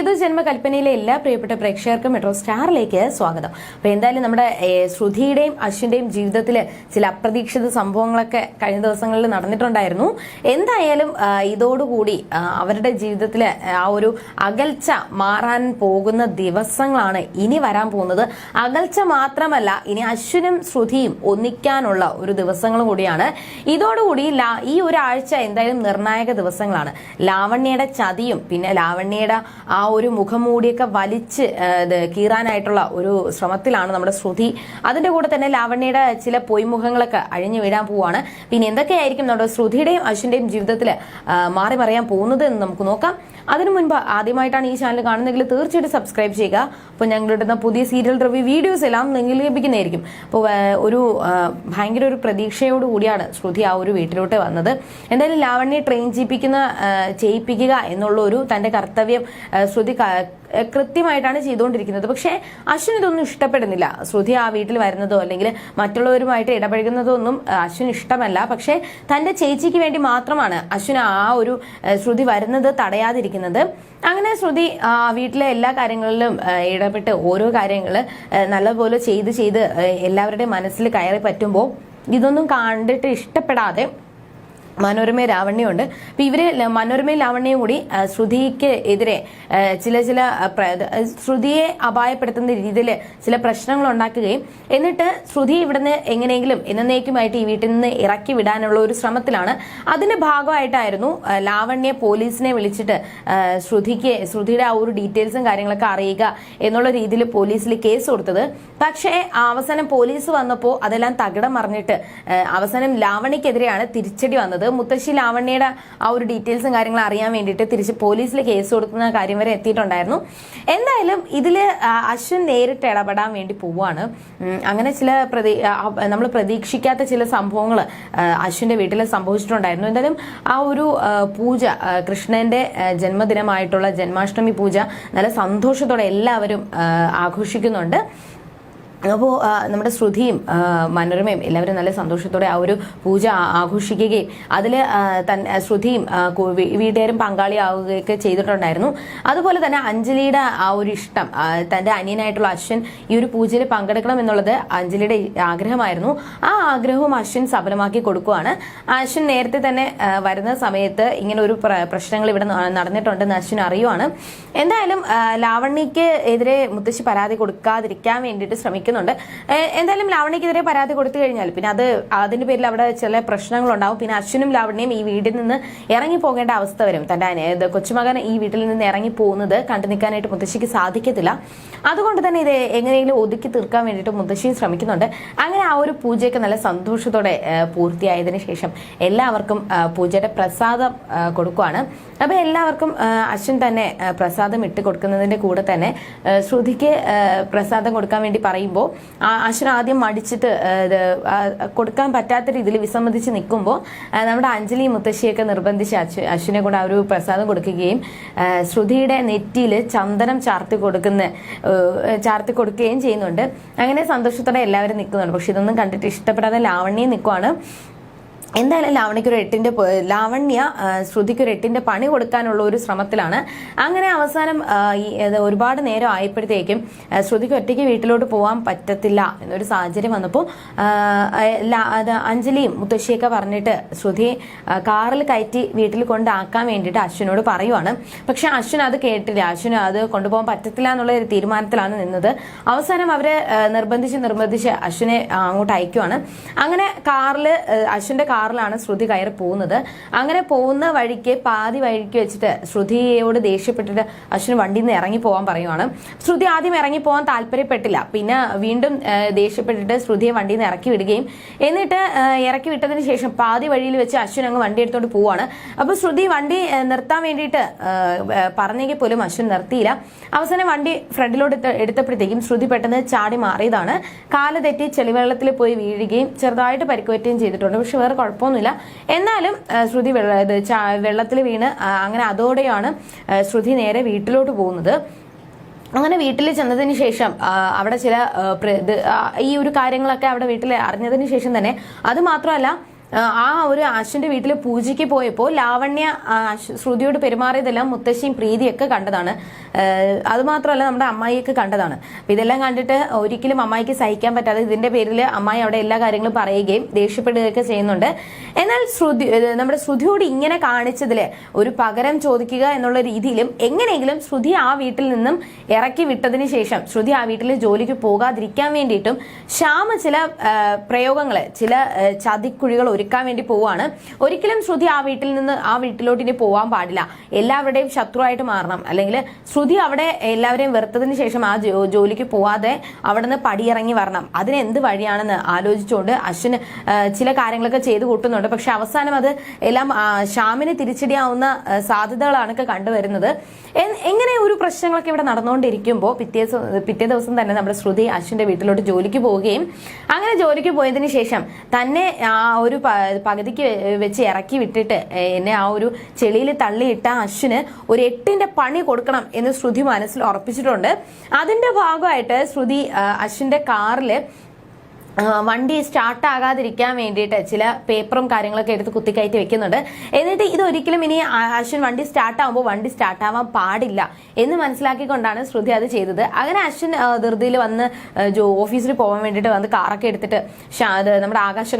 ഏതു ജന്മകൽപ്പനയിലെ എല്ലാ പ്രിയപ്പെട്ട പ്രേക്ഷകർക്കും മെട്രോ സ്റ്റാറിലേക്ക് സ്വാഗതം. അപ്പൊ എന്തായാലും നമ്മുടെ ശ്രുതിയുടെയും അശ്വിന്റെയും ജീവിതത്തിൽ ചില അപ്രതീക്ഷിത സംഭവങ്ങളൊക്കെ കഴിഞ്ഞ ദിവസങ്ങളിൽ നടന്നിട്ടുണ്ടായിരുന്നു. എന്തായാലും ഇതോടുകൂടി അവരുടെ ജീവിതത്തിൽ ആ ഒരു അകൽച്ച മാറാൻ പോകുന്ന ദിവസങ്ങളാണ് ഇനി വരാൻ പോകുന്നത്. അകൽച്ച മാത്രമല്ല ഇനി അശ്വിനും ശ്രുതിയും ഒന്നിക്കാനുള്ള ഒരു ദിവസങ്ങളും കൂടിയാണ്. ഇതോടുകൂടി ഈ ഒരാഴ്ച എന്തായാലും നിർണായക ദിവസങ്ങളാണ്. ലാവണ്യയുടെ ചതിയും പിന്നെ ലാവണ്യയുടെ ആ ഒരു മുഖംമൂടിയൊക്കെ വലിച്ച് കീറാനായിട്ടുള്ള ഒരു ശ്രമത്തിലാണ് നമ്മുടെ ശ്രുതി. അതിന്റെ കൂടെ തന്നെ ലാവണ്യയുടെ ചില പൊയ്മുഖങ്ങളൊക്കെ അഴിഞ്ഞു വീഴാൻ പോവാണ്. പിന്നെ എന്തൊക്കെയായിരിക്കും നമ്മുടെ ശ്രുതിയുടെയും അശ്വിന്റെയും ജീവിതത്തിൽ മാറി മറിയാൻ പോകുന്നത് എന്ന് നമുക്ക് നോക്കാം. അതിനു മുൻപ് ആദ്യമായിട്ടാണ് ഈ ചാനൽ കാണുന്നതെങ്കിൽ തീർച്ചയായിട്ടും സബ്സ്ക്രൈബ് ചെയ്യുക. അപ്പോൾ ഞങ്ങൾ ഇടുന്ന പുതിയ സീരിയൽ റിവ്യൂ വീഡിയോസ് എല്ലാം നിങ്ങൾ ലഭിക്കുന്നതായിരിക്കും. അപ്പോൾ ഒരു ഭയങ്കര ഒരു പ്രതീക്ഷയോട് കൂടിയാണ് ശ്രുതി ആ ഒരു വീട്ടിലോട്ട് വന്നത്. എന്തായാലും ലാവണ്യെ ട്രെയിൻ ചെയ്യിപ്പിക്കുന്ന ചെയ്യിപ്പിക്കുക എന്നുള്ള ഒരു തന്റെ കർത്തവ്യം ശ്രുതി കൃത്യമായിട്ടാണ് ചെയ്തുകൊണ്ടിരിക്കുന്നത്. പക്ഷേ അശ്വിൻ ഇതൊന്നും ഇഷ്ടപ്പെടുന്നില്ല. ശ്രുതി ആ വീട്ടിൽ വരുന്നതോ അല്ലെങ്കിൽ മറ്റുള്ളവരുമായിട്ട് ഇടപഴകുന്നതോ ഒന്നും അശ്വിൻ ഇഷ്ടമല്ല. പക്ഷേ തന്റെ ചേച്ചിക്ക് വേണ്ടി മാത്രമാണ് അശ്വിൻ ആ ഒരു ശ്രുതി വരുന്നത് തടയാതിരിക്കുന്നത്. അങ്ങനെ ശ്രുതി ആ, വീട്ടിലെ എല്ലാ കാര്യങ്ങളിലും ഇടപെട്ട് ഓരോ കാര്യങ്ങൾ നല്ലപോലെ ചെയ്ത് ചെയ്ത് എല്ലാവരുടെയും മനസ്സിൽ കയറി പറ്റുമ്പോൾ ഇതൊന്നും കണ്ടിട്ട് ഇഷ്ടപ്പെടാതെ മനോരമ ലാവണ്യമുണ്ട് അപ്പൊ ഇവർ മനോരമ ലാവണ്യയും കൂടി ശ്രുതിക്ക് എതിരെ ചില ചില ശ്രുതിയെ അപായപ്പെടുത്തുന്ന രീതിയിൽ ചില പ്രശ്നങ്ങൾ ഉണ്ടാക്കുകയും എന്നിട്ട് ശ്രുതി ഇവിടുന്ന് എങ്ങനെയെങ്കിലും എന്നേക്കുമായിട്ട് ഈ വീട്ടിൽ നിന്ന് ഇറക്കി വിടാനുള്ള ഒരു ശ്രമത്തിലാണ്. അതിന്റെ ഭാഗമായിട്ടായിരുന്നു ലാവണ്യ പോലീസിനെ വിളിച്ചിട്ട് ശ്രുതിക്ക് ശ്രുതിയുടെ ആ ഒരു ഡീറ്റെയിൽസും കാര്യങ്ങളൊക്കെ അറിയുക എന്നുള്ള രീതിയിൽ പോലീസിൽ കേസ് കൊടുത്തത്. പക്ഷേ അവസാനം പോലീസ് വന്നപ്പോൾ അതെല്ലാം തകിടം മറിഞ്ഞിട്ട് അവസാനം ലാവണ്യക്കെതിരെയാണ് തിരിച്ചടി വന്നത്. മുത്തശ്ശി ലാവണ്യയുടെ ആ ഒരു ഡീറ്റെയിൽസും കാര്യങ്ങളും അറിയാൻ വേണ്ടിയിട്ട് തിരിച്ച് പോലീസിൽ കേസ് കൊടുക്കുന്ന കാര്യം വരെ എത്തിയിട്ടുണ്ടായിരുന്നു. എന്തായാലും ഇതിൽ അശ്വിൻ നേരിട്ട് ഇടപെടാൻ വേണ്ടി പോവുകയാണ് അങ്ങനെ ചില പ്രതി നമ്മൾ പ്രതീക്ഷിക്കാത്ത ചില സംഭവങ്ങൾ അശ്വിന്റെ വീട്ടിൽ സംഭവിച്ചിട്ടുണ്ടായിരുന്നു. എന്തായാലും ആ ഒരു പൂജ കൃഷ്ണന്റെ ജന്മദിനമായിട്ടുള്ള ജന്മാഷ്ടമി പൂജ നല്ല സന്തോഷത്തോടെ എല്ലാവരും ആഘോഷിക്കുന്നുണ്ട്. അപ്പോൾ നമ്മുടെ ശ്രുതിയും മനോരമയും എല്ലാവരും നല്ല സന്തോഷത്തോടെ ആ ഒരു പൂജ ആഘോഷിക്കുകയും അതിൽ തൻ ശ്രുതിയും വീട്ടുകാരും പങ്കാളിയാവുകയൊക്കെ ചെയ്തിട്ടുണ്ടായിരുന്നു. അതുപോലെ തന്നെ അഞ്ജലിയുടെ ആ ഒരു ഇഷ്ടം തന്റെ അനിയനായിട്ടുള്ള അശ്വൻ ഈ ഒരു പൂജയിൽ പങ്കെടുക്കണം എന്നുള്ളത് അഞ്ജലിയുടെ ആഗ്രഹമായിരുന്നു. ആ ആഗ്രഹവും അശ്വൻ സഫലമാക്കി കൊടുക്കുകയാണ് അശ്വൻ നേരത്തെ തന്നെ വരുന്ന സമയത്ത് ഇങ്ങനെ ഒരു പ്രശ്നങ്ങൾ ഇവിടെ നടന്നിട്ടുണ്ടെന്ന് അശ്വൻ അറിയുവാണ്. എന്തായാലും ലാവണ്ണിക്ക് എതിരെ മുത്തശ്ശി പരാതി കൊടുക്കാതിരിക്കാൻ വേണ്ടിയിട്ട് ശ്രമിക്കുന്നുണ്ട് ഏ, എന്തായാലും ലാവണ്യക്കെതിരെ പരാതി കൊടുത്തു കഴിഞ്ഞാൽ പിന്നെ അത് അതിന്റെ പേരിൽ അവിടെ ചില പ്രശ്നങ്ങൾ ഉണ്ടാവും പിന്നെ അശ്വിനും ലാവണ്യയും ഈ വീട്ടിൽ നിന്ന് ഇറങ്ങി പോകേണ്ട അവസ്ഥ വരും. തന്റെ കൊച്ചുമകൻ ഈ വീട്ടിൽ നിന്ന് ഇറങ്ങി പോകുന്നത് കണ്ടു നിൽക്കാനായിട്ട് മുത്തശ്ശിക്ക് സാധിക്കത്തില്ല. അതുകൊണ്ട് തന്നെ ഇത് എങ്ങനെയെങ്കിലും ഒതുക്കി തീർക്കാൻ വേണ്ടിയിട്ട് മുത്തശ്ശിയും ശ്രമിക്കുന്നുണ്ട്. അങ്ങനെ ആ ഒരു പൂജയൊക്കെ നല്ല സന്തോഷത്തോടെ പൂർത്തിയായതിനു ശേഷം എല്ലാവർക്കും പൂജയുടെ പ്രസാദം കൊടുക്കുവാണ്. അപ്പൊ എല്ലാവർക്കും അശ്വിൻ തന്നെ പ്രസാദം ഇട്ട് കൊടുക്കുന്നതിന്റെ കൂടെ തന്നെ ശ്രുതിക്ക് പ്രസാദം കൊടുക്കാൻ വേണ്ടി പറയുമ്പോൾ അശ്വിൻ ആദ്യം മടിച്ചിട്ട് കൊടുക്കാൻ പറ്റാത്ത രീതിയിൽ വിസമ്മതിച്ച് നിൽക്കുമ്പോൾ നമ്മുടെ അഞ്ജലി മുത്തശ്ശിയൊക്കെ നിർബന്ധിച്ച് അശ്വ അശ്വിനെ കൂടെ ആ ഒരു പ്രസാദം കൊടുക്കുകയും ശ്രുതിയുടെ നെറ്റിയിൽ ചന്ദനം ചാർത്തി കൊടുക്കുന്ന ചാർത്തി കൊടുക്കുകയും ചെയ്യുന്നുണ്ട്. അങ്ങനെ സന്തോഷത്തോടെ എല്ലാവരും നിൽക്കുന്നുണ്ട്. പക്ഷെ ഇതൊന്നും കണ്ടിട്ട് ഇഷ്ടപ്പെടാതെ ലാവണ്യം നിൽക്കുവാണ്. എന്തായാലും ലാവണിക്ക് ഒരു എട്ടിന്റെ ലാവണ്യ ആ, ശ്രുതിക്ക് ഒരു എട്ടിന്റെ പണി കൊടുക്കാനുള്ള ഒരു ശ്രമത്തിലാണ്. അങ്ങനെ അവസാനം ഒരുപാട് നേരം ആയപ്പോഴത്തേക്കും ശ്രുതിക്ക് ഒറ്റയ്ക്ക് വീട്ടിലോട്ട് പോകാൻ പറ്റത്തില്ല എന്നൊരു സാഹചര്യം വന്നപ്പോൾ അഞ്ജലിയും മുത്തശ്ശിയൊക്കെ പറഞ്ഞിട്ട് ശ്രുതിയെ കാറിൽ കയറ്റി വീട്ടിൽ കൊണ്ടാക്കാൻ വേണ്ടിയിട്ട് അശ്വിനോട് പറയുവാണ്. പക്ഷെ അശ്വിൻ അത് കേട്ടില്ല. അശ്വിന് അത് കൊണ്ടുപോകാൻ പറ്റത്തില്ല എന്നുള്ള ഒരു തീരുമാനത്തിലാണ് നിന്നത്. അവസാനം അവരെ നിർബന്ധിച്ച് നിർബന്ധിച്ച് അശ്വിനെ അങ്ങോട്ട് അയക്കുവാണ്. അങ്ങനെ കാറിൽ അശ്വിന്റെ കാറിലാണ് ശ്രുതി കയറി പോകുന്നത്. അങ്ങനെ പോകുന്ന വഴിക്ക് പാതി വഴിക്ക് വെച്ചിട്ട് ശ്രുതിയോട് ദേഷ്യപ്പെട്ടിട്ട് അശ്വിന് വണ്ടിയിൽ നിന്ന് ഇറങ്ങി പോകാൻ പറയുവാണ്. ശ്രുതി ആദ്യം ഇറങ്ങി പോകാൻ താല്പര്യപ്പെട്ടില്ല. പിന്നെ വീണ്ടും ദേഷ്യപ്പെട്ടിട്ട് ശ്രുതിയെ വണ്ടിയിൽ നിന്ന് ഇറക്കി വിടുകയും എന്നിട്ട് ഇറക്കി വിട്ടതിന് ശേഷം പാതി വഴിയിൽ വെച്ച് അശ്വിൻ അങ്ങ് വണ്ടി എടുത്തോണ്ട് പോവാണ്. അപ്പൊ ശ്രുതി വണ്ടി നിർത്താൻ വേണ്ടിയിട്ട് പറഞ്ഞെങ്കിൽ പോലും അശ്വിൻ നിർത്തിയില്ല. അവസാനം വണ്ടി ഫ്രണ്ടിലോട്ട് എടുത്ത- എടുത്തപ്പോഴത്തേക്കും ശ്രുതി പെട്ടെന്ന് ചാടി മാറിയതാണ്. കാൽ തെറ്റി ചെളിവെള്ളത്തിൽ പോയി വീഴുകയും ചെറുതായിട്ട് പരിക്കുപറ്റുകയും ചെയ്തിട്ടുണ്ട്. പക്ഷെ വേറെ കുഴപ്പമൊന്നുമില്ല. എന്നാലും ശ്രുതി വെള്ളത്തിൽ വീണ് അങ്ങനെ അതോടെയാണ് ശ്രുതി നേരെ വീട്ടിലോട്ട് പോകുന്നത്. അങ്ങനെ വീട്ടിൽ ചെന്നതിന് ശേഷം അവിടെ ചില ഈ ഒരു കാര്യങ്ങളൊക്കെ അവിടെ വീട്ടിൽ അറിഞ്ഞതിന് ശേഷം തന്നെ അത് മാത്രമല്ല ആ, ഒരു ആശുന്റെ വീട്ടിൽ പൂജയ്ക്ക് പോയപ്പോൾ ലാവണ്യ ശ്രുതിയോട് പെരുമാറിയതെല്ലാം മുത്തശ്ശിയും പ്രീതിയൊക്കെ കണ്ടതാണ്. അതുമാത്രമല്ല നമ്മുടെ അമ്മായിയൊക്കെ കണ്ടതാണ്. അപ്പൊ ഇതെല്ലാം കണ്ടിട്ട് ഒരിക്കലും അമ്മായിക്ക് സഹിക്കാൻ പറ്റാതെ ഇതിന്റെ പേരിൽ അമ്മായി അവിടെ എല്ലാ കാര്യങ്ങളും പറയുകയും ദേഷ്യപ്പെടുകയൊക്കെ ചെയ്യുന്നുണ്ട്. എന്നാൽ ശ്രുതി നമ്മുടെ ശ്രുതിയോട് ഇങ്ങനെ കാണിച്ചതിൽ ഒരു പകരം ചോദിക്കുക എന്നുള്ള രീതിയിലും എങ്ങനെയെങ്കിലും ശ്രുതി ആ വീട്ടിൽ നിന്നും ഇറക്കി വിട്ടതിന് ശേഷം ശ്രുതി ആ വീട്ടിൽ ജോലിക്ക് പോകാതിരിക്കാൻ വേണ്ടിയിട്ടും ശ്യാമ ചില പ്രയോഗങ്ങൾ ചില ചതിക്കുഴികൾ ഒരുക്കാൻ വേണ്ടി പോവാണ്. ഒരിക്കലും ശ്രുതി ആ വീട്ടിൽ നിന്ന് ആ വീട്ടിലോട്ട് ഇനി പോവാൻ പാടില്ല. എല്ലാവരുടെയും ശത്രുവായിട്ട് മാറണം. അല്ലെങ്കിൽ ശ്രുതി അവിടെ എല്ലാവരെയും വെറുത്തതിന് ശേഷം ആ ജോലിക്ക് പോവാതെ അവിടെ നിന്ന് പടിയിറങ്ങി വരണം. അതിന് എന്ത് വഴിയാണെന്ന് ആലോചിച്ചുകൊണ്ട് അശ്വിന് ചില കാര്യങ്ങളൊക്കെ ചെയ്തു കൂട്ടുന്നുണ്ട്. പക്ഷെ അവസാനം അത് എല്ലാം ശ്യാമിന് തിരിച്ചടിയാവുന്ന സാധ്യതകളാണ് കണ്ടുവരുന്നത്. എങ്ങനെ ഒരു പ്രശ്നങ്ങളൊക്കെ ഇവിടെ നടന്നുകൊണ്ടിരിക്കുമ്പോൾ പിറ്റേ പിറ്റേ ദിവസം തന്നെ നമ്മുടെ ശ്രുതി അശ്വിന്റെ വീട്ടിലോട്ട് ജോലിക്ക് പോവുകയും അങ്ങനെ ജോലിക്ക് പോയതിനു ശേഷം തന്നെ ആ ഒരു പകുതിക്ക് വെച്ച് ഇറക്കി വിട്ടിട്ട് എന്നെ ആ ഒരു ചെളിയിൽ തള്ളിയിട്ട അശ്വിന് ഒരു എട്ടിന്റെ പണി കൊടുക്കണം എന്ന് ശ്രുതി മനസ്സിൽ ഉറപ്പിച്ചിട്ടുണ്ട്. അതിന്റെ ഭാഗമായിട്ട് ശ്രുതി അശ്വിന്റെ കാറിൽ വണ്ടി സ്റ്റാർട്ട് ആകാതിരിക്കാൻ വേണ്ടിയിട്ട് ചില പേപ്പറും കാര്യങ്ങളൊക്കെ എടുത്ത് കുത്തിക്കയറ്റി വെക്കുന്നുണ്ട്. എന്നിട്ട് ഇതൊരിക്കലും ഇനി അശ്വിൻ വണ്ടി സ്റ്റാർട്ട് ആകുമ്പോൾ വണ്ടി സ്റ്റാർട്ട് ആവാൻ പാടില്ല എന്ന് മനസ്സിലാക്കിക്കൊണ്ടാണ് ശ്രുതി അത് ചെയ്തത്. അങ്ങനെ അശ്വിൻ ധൃതിയിൽ വന്ന് ഓഫീസിൽ പോകാൻ വേണ്ടിയിട്ട് വന്ന് കാറൊക്കെ എടുത്തിട്ട് നമ്മുടെ ആകാശ